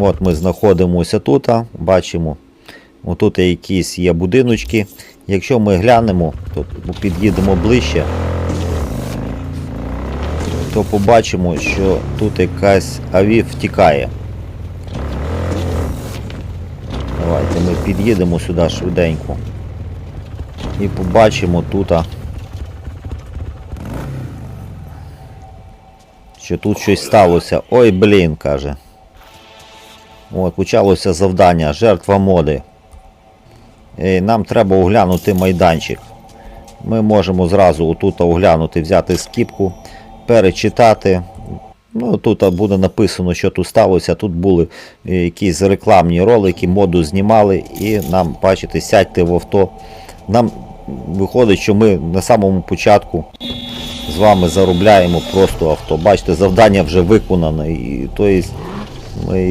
От ми знаходимося тут, бачимо. Отут якісь є будиночки. Якщо ми глянемо, то під'їдемо ближче, то побачимо, що тут якась аві втікає. Давайте ми під'їдемо сюди швиденько. І побачимо тут, що тут щось сталося. Ой, блін, каже. От, почалося завдання, жертва моди. І нам треба оглянути майданчик. Ми можемо зразу отут оглянути, взяти скіпку, перечитати. Ну, тут буде написано, що тут сталося. Тут були якісь рекламні ролики, моду знімали, і нам, бачите, сядьте в авто. Нам виходить, що ми на самому початку з вами заробляємо просто авто. Бачите, завдання вже виконане. І, тобто ми